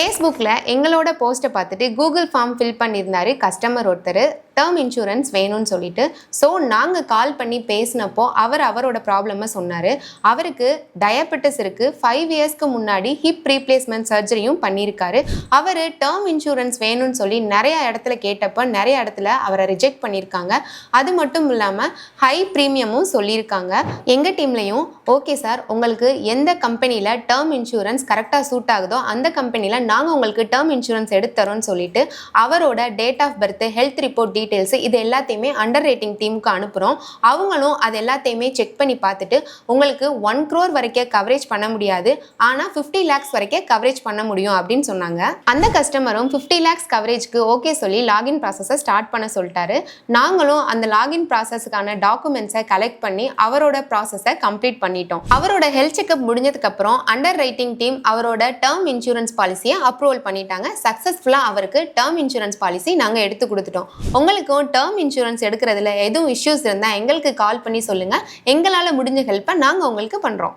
ஃபேஸ்புக்கில் எங்களோட போஸ்ட்டை பார்த்துட்டு கூகுள் ஃபார்ம் ஃபில் பண்ணியிருந்தாரு கஸ்டமர் ஒருத்தர். டேர்ம் இன்சூரன்ஸ் வேணும்னு சொல்லிட்டு. ஸோ நாங்கள் கால் பண்ணி பேசினப்போ அவர் அவரோட ப்ராப்ளமை சொன்னார். அவருக்கு டயபெட்டிஸ் இருக்குது ஃபைவ் இயர்ஸ்க்கு முன்னாடி ஹிப் ரீப்ளேஸ்மெண்ட் சர்ஜரியும் பண்ணியிருக்காரு. அவர் டேர்ம் இன்சூரன்ஸ் வேணும்னு சொல்லி நிறைய இடத்துல கேட்டப்போ நிறைய இடத்துல அவரை ரிஜெக்ட் பண்ணியிருக்காங்க. அது மட்டும் இல்லாமல் ஹை ப்ரீமியமும் சொல்லியிருக்காங்க. எங்கள் டீம்லேயும் ஓகே சார் உங்களுக்கு எந்த கம்பெனியில் டேர்ம் இன்சூரன்ஸ் கரெக்டாக சூட் ஆகுதோ அந்த கம்பெனியில் நாங்கள் உங்களுக்கு டேர்ம் இன்சூரன்ஸ் எடுத்துறோம்னு சொல்லிட்டு அவரோட date of birth health report details இது எல்லாத்தையுமே அண்டர் ரேட்டிங் டீமுக்கு அனுப்புகிறோம் அவங்களும் அது எல்லாத்தையுமே செக் பண்ணி பார்த்துட்டு உங்களுக்கு ஒன் க்ரோர் வரைக்கும் கவரேஜ் பண்ண முடியாது. ஆனால் ஃபிஃப்டி லேக்ஸ் வரைக்கும் கவரேஜ் பண்ண முடியும் அப்படின்னு சொன்னாங்க. அந்த கஸ்டமரும் ஃபிஃப்டி லேக்ஸ் கவரேஜ்க்கு ஓகே சொல்லி லாகின் ப்ராசஸை ஸ்டார்ட் பண்ண சொல்லிட்டாரு. நாங்களும் அந்த லாகின் ப்ராசஸ்க்கான டாக்குமெண்ட்ஸை கலெக்ட் பண்ணி அவரோட ப்ராசஸை கம்ப்ளீட் பண்ணிட்டோம். அவரோட ஹெல்த் செக்அப் முடிஞ்சதுக்கப்புறம் அண்டர் ரைட்டிங் டீம் அவரோட டேர்ம் இன்சூரன்ஸ் பாலிசியை அப்ரூவல் பண்ணிட்டாங்க. சக்ஸஸ்ஃபுல்லாக அவருக்கு டேர்ம் இன்சூரன்ஸ் பாலிசி நாங்கள் எடுத்து கொடுத்துட்டோம். உங்களுக்கும் டேர்ம் இன்சூரன்ஸ் எடுக்கிறதுல எதுவும் இஷ்யூஸ் இருந்தால் எங்களுக்கு கால் பண்ணி சொல்லுங்கள் எங்களால் முடிஞ்ச ஹெல்ப்பை நாங்கள் உங்களுக்கு பண்ணுறோம்